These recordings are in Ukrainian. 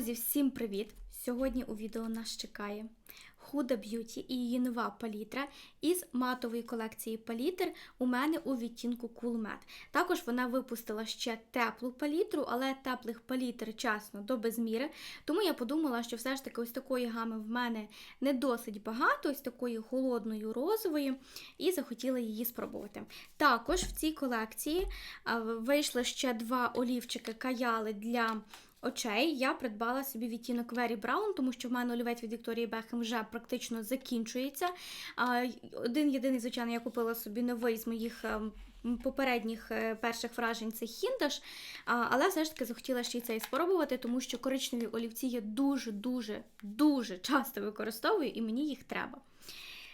Друзі, всім привіт! Сьогодні у відео нас чекає Huda Beauty і її нова палітра із матової колекції палітр у мене у відтінку Cool Matte. Також вона випустила ще теплу палітру, але теплих палітр чесно до безміри. Тому я подумала, що все ж таки ось такої гами в мене не досить багато, ось такої холодної розової, і захотіла її спробувати. Також в цій колекції вийшли ще два олівчики каяли для очей я придбала собі відтінок Very Brown, тому що в мене олівець від Вікторії Бехем вже практично закінчується. Один єдиний, звичайно, я купила собі новий з моїх. ем, Попередніх е, перших вражень це хіндаш, але все ж таки захотіла ще й цей спробувати, тому що коричневі олівці я дуже-дуже дуже часто використовую і мені їх треба.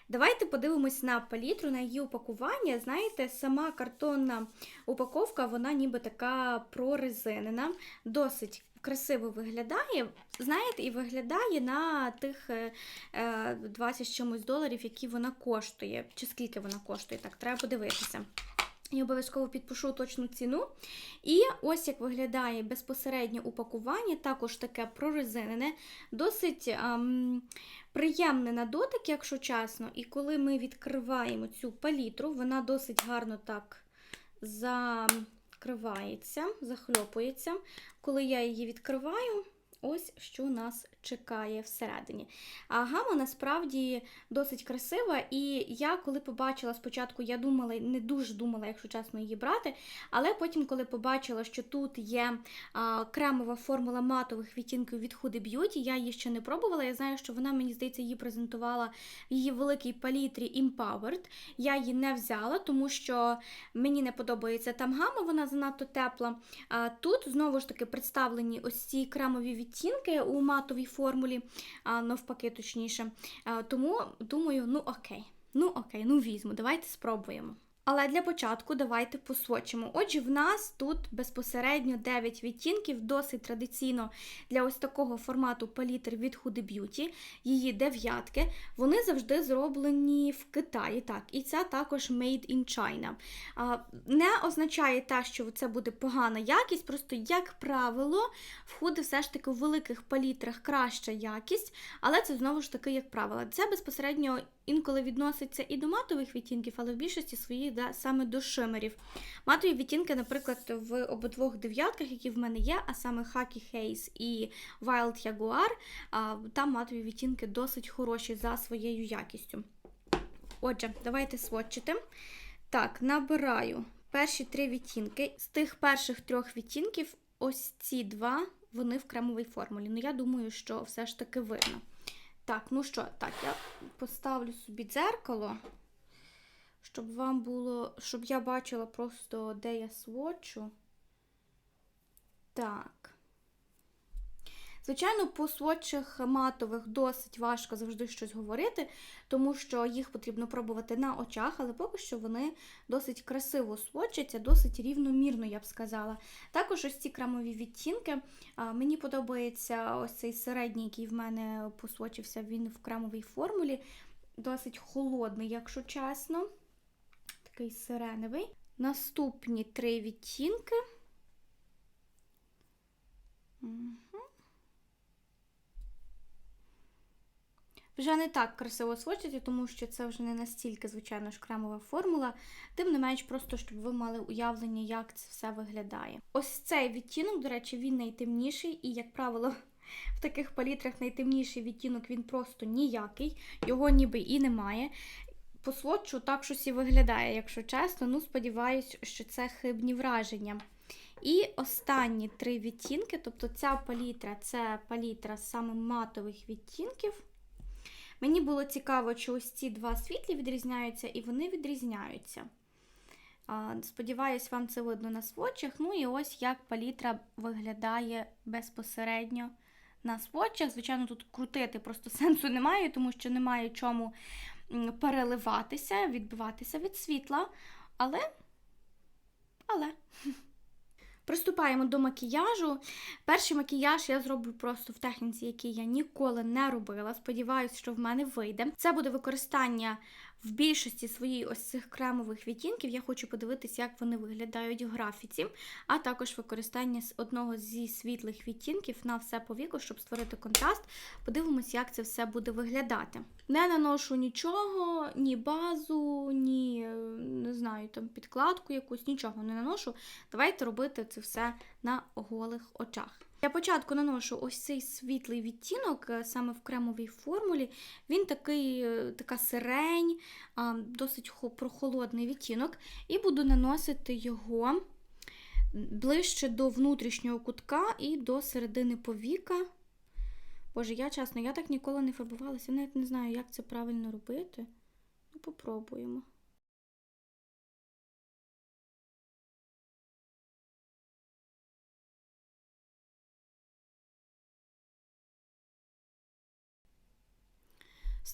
Давайте подивимось на палітру, на її упакування. Знаєте, сама картонна упаковка, вона ніби така прорезинена, досить красиво виглядає. Знаєте, і виглядає на тих е, е, 20 з чимось доларів, які вона коштує. Чи скільки вона коштує, так, треба подивитися. Я обов'язково підпишу точну ціну. І ось як виглядає безпосередньо упакування, також таке прорезинене, досить ем, приємне на дотик, якщо чесно. І коли ми відкриваємо цю палітру, вона досить гарно так закривається, захльопується. Коли я її відкриваю, ось що нас чекає всередині. А гама насправді досить красива, і я коли побачила спочатку, я думала, не дуже думала, якщо чесно, її брати. Але потім, коли побачила, що тут є а, кремова формула матових відтінків від Huda Beauty, я її ще не пробувала. Я знаю, що вона, мені здається, її презентувала в її великій палітрі Empowered. Я її не взяла, тому що мені не подобається там гама, вона занадто тепла. А тут знову ж таки представлені ось ці кремові відтінки у матовій формулі, а, навпаки, точніше. А, тому думаю, ну окей, ну окей, ну візьму, давайте спробуємо. Але для початку давайте посвочимо. Отже, в нас тут безпосередньо 9 відтінків, досить традиційно для ось такого формату палітр від Huda Beauty. Її дев'ятки. Вони завжди зроблені в Китаї. Так, і це також Made in China. Не означає те, що це буде погана якість, просто, як правило, в Huda все ж таки у великих палітрах краща якість, але це знову ж таки, як правило. Це безпосередньо інколи відноситься і до матових відтінків, але в більшості своїх да, саме до шимерів. Матові відтінки, наприклад, в обидвох дев'ятках, які в мене є, а саме Hacky Haze і Wild Jaguar, там матові відтінки досить хороші за своєю якістю. Отже, давайте сводчити. Так, набираю перші три відтінки. З тих перших трьох відтінків, ось ці два, вони в кремовій формулі. Ну, я думаю, що все ж таки видно. Так, ну що, так, я поставлю собі дзеркало, щоб вам було, щоб я бачила просто, де я свочу. Так. Звичайно, по сводчих матових досить важко завжди щось говорити, тому що їх потрібно пробувати на очах, але поки що вони досить красиво сводчаться, досить рівномірно, я б сказала. Також ось ці кремові відтінки. Мені подобається ось цей середній, який в мене посвочився, він в кремовій формулі. Досить холодний, якщо чесно. Такий сиреневий. Наступні три відтінки. Вже не так красиво свочиться, тому що це вже не настільки, звичайно ж, кремова формула. Тим не менш, просто щоб ви мали уявлення, як це все виглядає. Ось цей відтінок, до речі, він найтемніший, і, як правило, в таких палітрах найтемніший відтінок він просто ніякий, його ніби і немає. По сводчу так щось і виглядає, якщо чесно. Ну, сподіваюся, що це хибні враження. І останні три відтінки, тобто ця палітра це палітра саме матових відтінків. Мені було цікаво, чи ось ці два світлі відрізняються, і вони відрізняються. Сподіваюсь, вам це видно на сводчах. Ну і ось як палітра виглядає безпосередньо на сводчах. Звичайно, тут крутити просто сенсу немає, тому що немає чому переливатися, відбиватися від світла. Але, але. Приступаємо до макіяжу. Перший макіяж я зроблю просто в техніці, який я ніколи не робила. Сподіваюся, що в мене вийде. Це буде використання в більшості своїй ось цих кремових відтінків я хочу подивитися, як вони виглядають в графіці, а також використання одного зі світлих відтінків на все по віку, щоб створити контраст. Подивимось, як це все буде виглядати. Не наношу нічого, ні базу, ні е, не знаю, там підкладку якусь, нічого не наношу. Давайте робити це все на голих очах. Для початку наношу ось цей світлий відтінок е, саме в кремовій формулі. Він такий, е, така сирень, досить хо- прохолодний відтінок, і буду наносити його ближче до внутрішнього кутка і до середини повіка. Боже, я чесно, я так ніколи не фарбувалася, я навіть не знаю, як це правильно робити. Ну, попробуємо.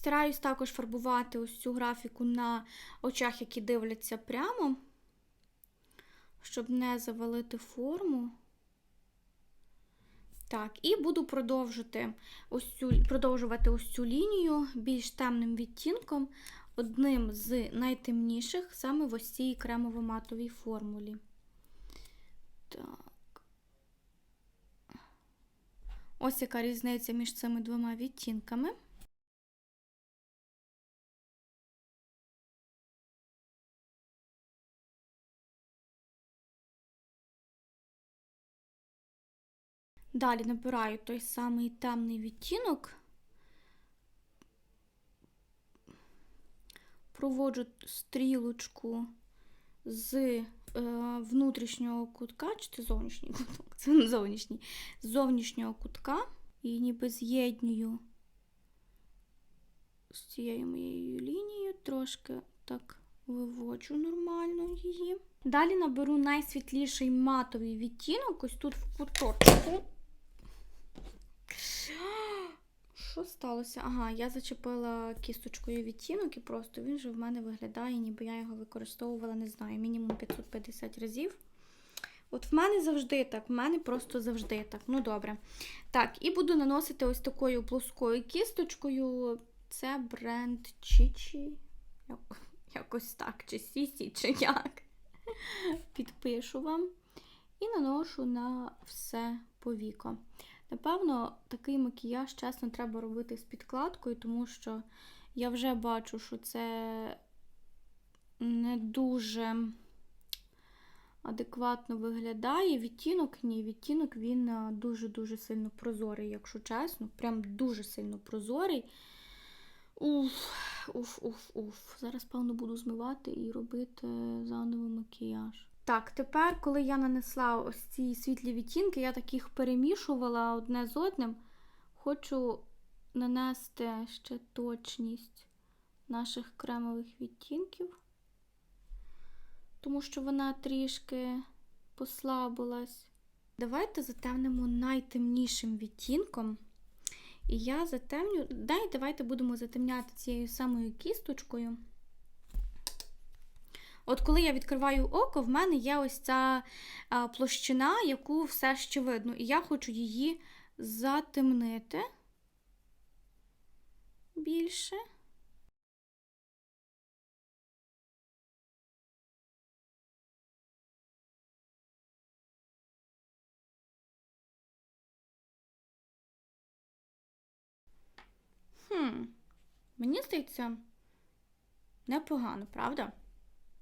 Стараюсь також фарбувати ось цю графіку на очах, які дивляться прямо, щоб не завалити форму. Так, і буду продовжити ось цю, продовжувати ось цю лінію більш темним відтінком, одним з найтемніших саме в ось цій кремово-матовій формулі. Так. Ось яка різниця між цими двома відтінками. Далі набираю той самий темний відтінок, проводжу стрілочку з е, внутрішнього кутка, чи це зовнішній куток? Це не зовнішній, з зовнішнього кутка і ніби з'єднюю з цією моєю лінією, трошки так виводжу нормально її. Далі наберу найсвітліший матовий відтінок, ось тут в куточку. Що сталося? Ага, я зачепила кісточкою відтінок і просто він же в мене виглядає, ніби я його використовувала, не знаю, мінімум 550 разів. От в мене завжди так, в мене просто завжди так. Ну добре. Так, і буду наносити ось такою плоскою кісточкою. Це бренд Чічі. Якось так, чи Сісі, чи як. Підпишу вам. І наношу на все повіко. Напевно, такий макіяж, чесно, треба робити з підкладкою, тому що я вже бачу, що це не дуже адекватно виглядає. Відтінок ні, відтінок він дуже-дуже сильно прозорий, якщо чесно. Прям дуже сильно прозорий. Уф, уф, уф, уф. Зараз, певно, буду змивати і робити заново макіяж. Так, тепер, коли я нанесла ось ці світлі відтінки, я так їх перемішувала одне з одним. Хочу нанести ще точність наших кремових відтінків, тому що вона трішки послабилась. Давайте затемнимо найтемнішим відтінком. І я затемню. Дай, давайте будемо затемняти цією самою кісточкою. От коли я відкриваю око, в мене є ось ця площина, яку все ще видно. І я хочу її затемнити більше. Хм, мені здається, непогано, правда?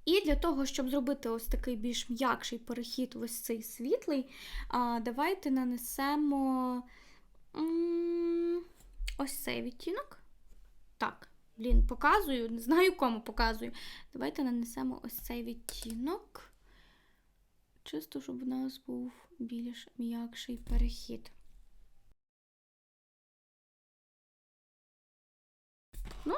І для того, щоб зробити ось такий більш м'якший перехід, ось цей світлий, давайте нанесемо ось цей відтінок. Так, блін, показую, не знаю кому показую. Давайте нанесемо ось цей відтінок. Чисто, щоб у нас був більш м'якший перехід. Ну,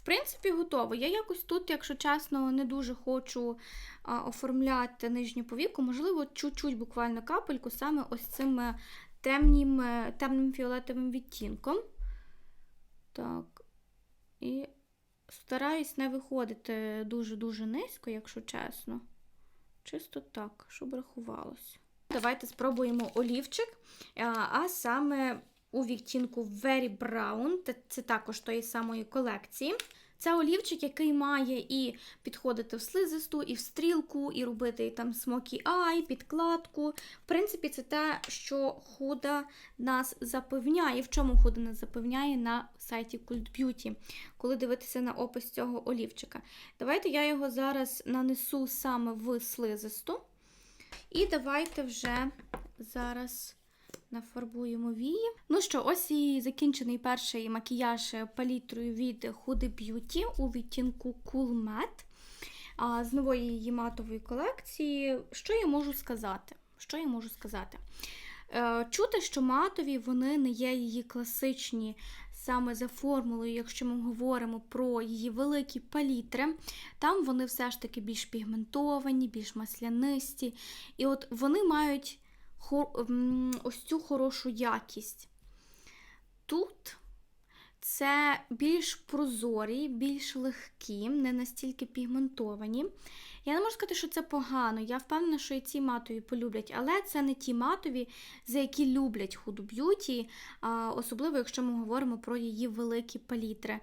в принципі, готово. Я якось тут, якщо чесно, не дуже хочу а, оформляти нижню повіку. Можливо, чуть-чуть буквально капельку, саме ось цим е, темним, е, темним фіолетовим відтінком. Так. І стараюсь не виходити дуже-дуже низько, якщо чесно. Чисто так, щоб рахувалося. Давайте спробуємо олівчик, а саме у відтінку Very Brown, це також тої самої колекції. Це олівчик, який має і підходити в слизисту, і в стрілку, і робити там смокі ай, підкладку. В принципі, це те, що худа нас запевняє. В чому худа нас запевняє на сайті Cult Beauty, коли дивитися на опис цього олівчика. Давайте я його зараз нанесу саме в слизисту. І давайте вже зараз нафарбуємо вії. Ну що, ось і закінчений перший макіяж палітрою від Huda Beauty у відтінку Cool Matte а, з нової її матової колекції. Що я можу сказати? Що я можу сказати? Е, Чути, що матові вони не є її класичні саме за формулою, якщо ми говоримо про її великі палітри, там вони все ж таки більш пігментовані, більш маслянисті. І от вони мають ось цю хорошу якість. Тут це більш прозорі, більш легкі, не настільки пігментовані. Я не можу сказати, що це погано. Я впевнена, що і ці матові полюблять, але це не ті матові, за які люблять Beauty, а, особливо якщо ми говоримо про її великі палітри.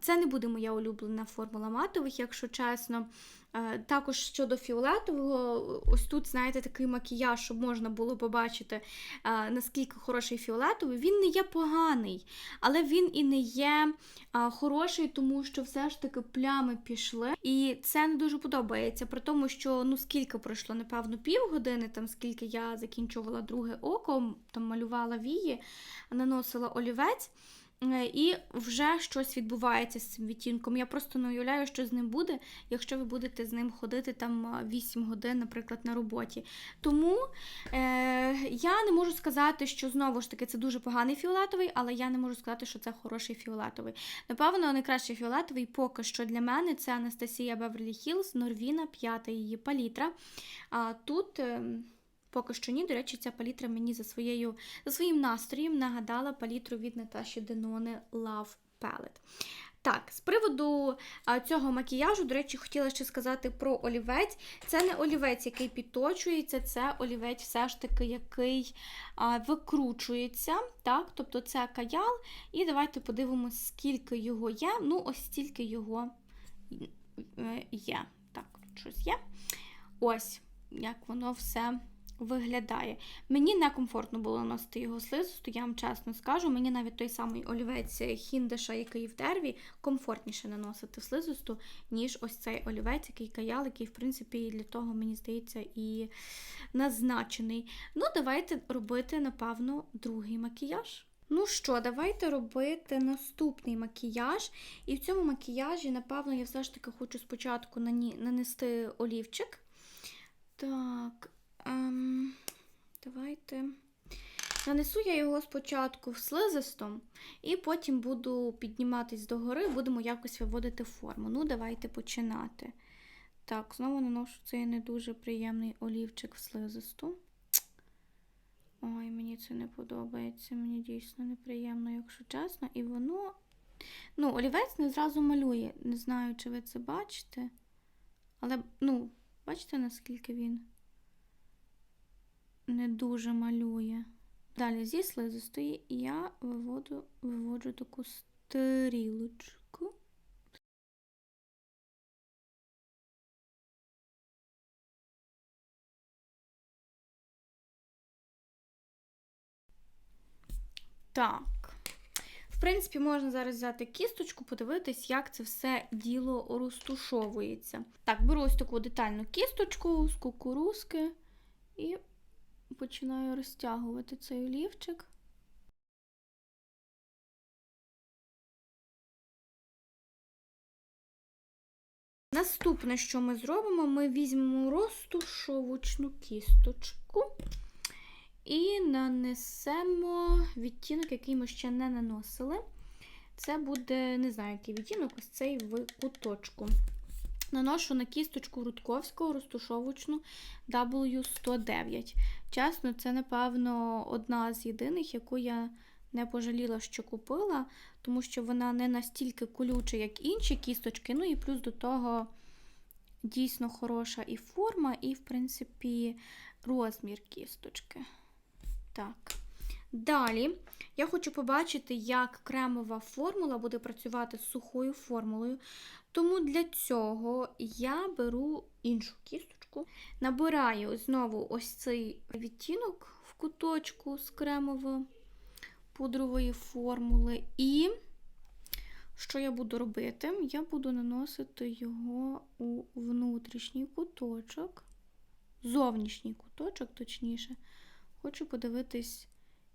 Це не буде моя улюблена формула матових, якщо чесно. Також щодо фіолетового, ось тут, знаєте, такий макіяж, щоб можна було побачити, наскільки хороший фіолетовий. Він не є поганий, але він і не є хороший, тому що все ж таки плями пішли. І це не дуже подобається. При тому, що ну скільки пройшло, напевно, півгодини, там скільки я закінчувала друге око, там малювала вії, наносила олівець. Е, І вже щось відбувається з цим відтінком. Я просто не уявляю, що з ним буде, якщо ви будете з ним ходити там е, 8 годин, наприклад, на роботі. Тому е, я не можу сказати, що знову ж таки це дуже поганий фіолетовий, але я не можу сказати, що це хороший фіолетовий. Напевно, найкращий фіолетовий поки що для мене це Анастасія Беверлі Хілз, Норвіна, п'ята її палітра. А тут. Е, Поки що ні, до речі, ця палітра мені за, своєю, за своїм настроєм нагадала палітру від Наташі Денони Love Palette. Так, з приводу цього макіяжу, до речі, хотіла ще сказати про олівець. Це не олівець, який підточується, це олівець все ж таки, який викручується. Так? Тобто це каял. І давайте подивимося, скільки його є. Ну, ось стільки його е, є. Так, щось є. Ось, як воно все виглядає. Мені некомфортно було носити його слизисту, я вам чесно скажу. Мені навіть той самий олівець хіндеша, який в дереві, комфортніше наносити слизисту, ніж ось цей олівець, який каял, який, в принципі, для того, мені здається, і назначений. Ну, давайте робити, напевно, другий макіяж. Ну що, давайте робити наступний макіяж. І в цьому макіяжі, напевно, я все ж таки хочу спочатку нанести олівчик. Так, давайте. Нанесу я його спочатку слизистом, і потім буду підніматись догори, будемо якось виводити форму. Ну, давайте починати. Так, знову наношу цей не дуже приємний олівчик в слизисту. Ой, мені це не подобається, мені дійсно неприємно, якщо чесно. І воно. Ну, олівець не зразу малює. Не знаю, чи ви це бачите. Але, ну, бачите, наскільки він не дуже малює. Далі зі слизистої я виводу, виводжу таку стрілочку. Так. В принципі, можна зараз взяти кісточку, подивитись, як це все діло розтушовується. Так, беру ось таку детальну кісточку з кукурузки і починаю розтягувати цей олівчик. Наступне, що ми зробимо, ми візьмемо розтушовочну кісточку і нанесемо відтінок, який ми ще не наносили. Це буде, не знаю, який відтінок, ось цей в куточку. Наношу на кісточку Рудковського розтушовочну W109. Чесно, це, напевно, одна з єдиних, яку я не пожаліла, що купила, тому що вона не настільки колюча, як інші кісточки. Ну і плюс до того дійсно хороша і форма, і, в принципі, розмір кісточки. Так, Далі я хочу побачити, як кремова формула буде працювати з сухою формулою. Тому для цього я беру іншу кісточку, набираю знову ось цей відтінок в куточку з кремово-пудрової формули. І що я буду робити? Я буду наносити його у внутрішній куточок, зовнішній куточок, точніше. Хочу подивитись,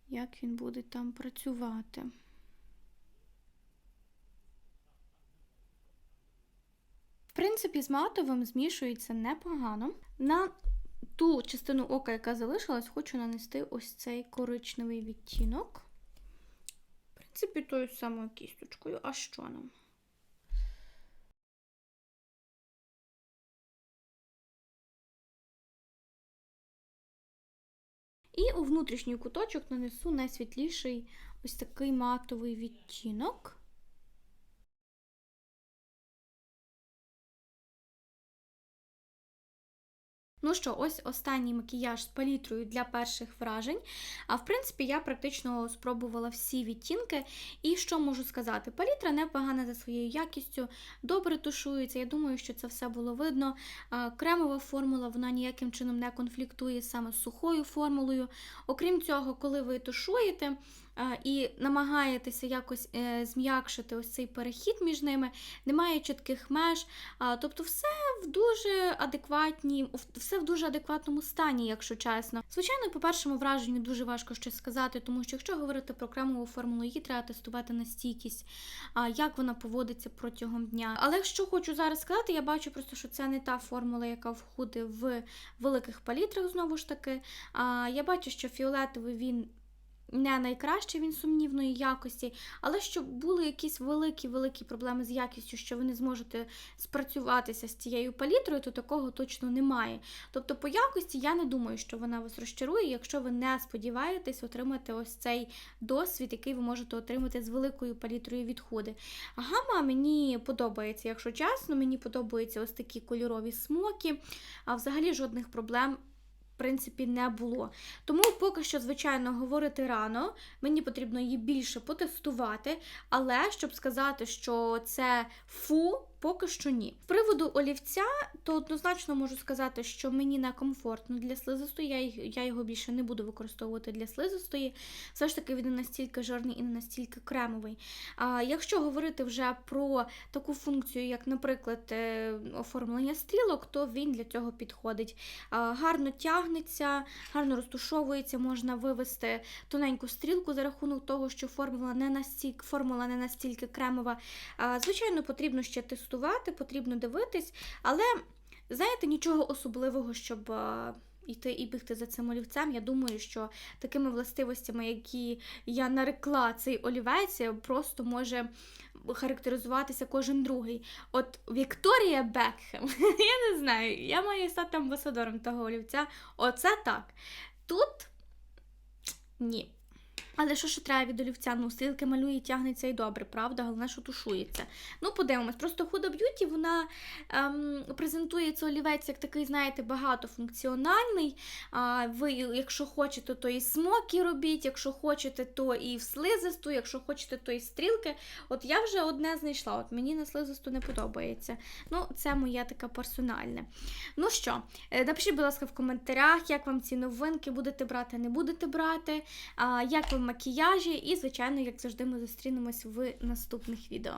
як він буде там працювати. В принципі, з матовим змішується непогано. На ту частину ока, яка залишилась, хочу нанести ось цей коричневий відтінок. В принципі, тою самою кісточкою. А що нам? І у внутрішній куточок нанесу найсвітліший ось такий матовий відтінок. Ну що, ось останній макіяж з палітрою для перших вражень. А в принципі, я практично спробувала всі відтінки. І що можу сказати? Палітра непогана за своєю якістю, добре тушується. Я думаю, що це все було видно. Кремова формула вона ніяким чином не конфліктує саме з сухою формулою. Окрім цього, коли ви тушуєте. І намагаєтеся якось е, зм'якшити ось цей перехід між ними, немає чітких меж. Тобто, все в дуже адекватній, все в дуже адекватному стані, якщо чесно. Звичайно, по першому враженню дуже важко щось сказати, тому що якщо говорити про кремову формулу, її треба тестувати на стійкість, як вона поводиться протягом дня. Але що хочу зараз сказати, я бачу просто, що це не та формула, яка входить в великих палітрах, знову ж таки. Я бачу, що фіолетовий він не найкращий він сумнівної якості, але щоб були якісь великі-великі проблеми з якістю, що ви не зможете спрацюватися з цією палітрою, то такого точно немає. Тобто, по якості я не думаю, що вона вас розчарує, якщо ви не сподіваєтесь отримати ось цей досвід, який ви можете отримати з великою палітрою відходи. Гама мені подобається, якщо чесно, мені подобаються ось такі кольорові смоки, а взагалі жодних проблем принципі, не було. Тому поки що, звичайно, говорити рано, мені потрібно її більше потестувати, але щоб сказати, що це фу, Поки що ні. З приводу олівця, то однозначно можу сказати, що мені не комфортно для слизистої, я його більше не буду використовувати для слизистої. Все ж таки він не настільки жирний і не настільки кремовий. А Якщо говорити вже про таку функцію, як, наприклад, е, оформлення стрілок, то він для цього підходить. А, Гарно тягнеться, гарно розтушовується, можна вивести тоненьку стрілку за рахунок того, що формула не настільки формула не настільки кремова. А, Звичайно, потрібно ще тестувати тестувати, потрібно дивитись, але, знаєте, нічого особливого, щоб. Йти і бігти за цим олівцем. Я думаю, що такими властивостями, які я нарекла цей олівець, просто може характеризуватися кожен другий. От Вікторія Бекхем, я не знаю, я маю стати амбасадором того олівця. Оце так. Тут ні. Але що ж треба від олівця? Ну, стрілки малює тягнеться і добре, правда? Головне, що тушується. Ну, подивимось. Просто Huda Beauty, вона ем, презентує цей олівець як такий, знаєте, багатофункціональний. А, Ви, якщо хочете, то і смокі робіть, якщо хочете, то і в слизисту, якщо хочете, то і стрілки. От я вже одне знайшла. От Мені на слизисту не подобається. Ну, це моє таке персональне. Ну що, е, напишіть, будь ласка, в коментарях, як вам ці новинки будете брати, не будете брати. А, як вам макіяжі, і, звичайно, як завжди, ми зустрінемось в наступних відео.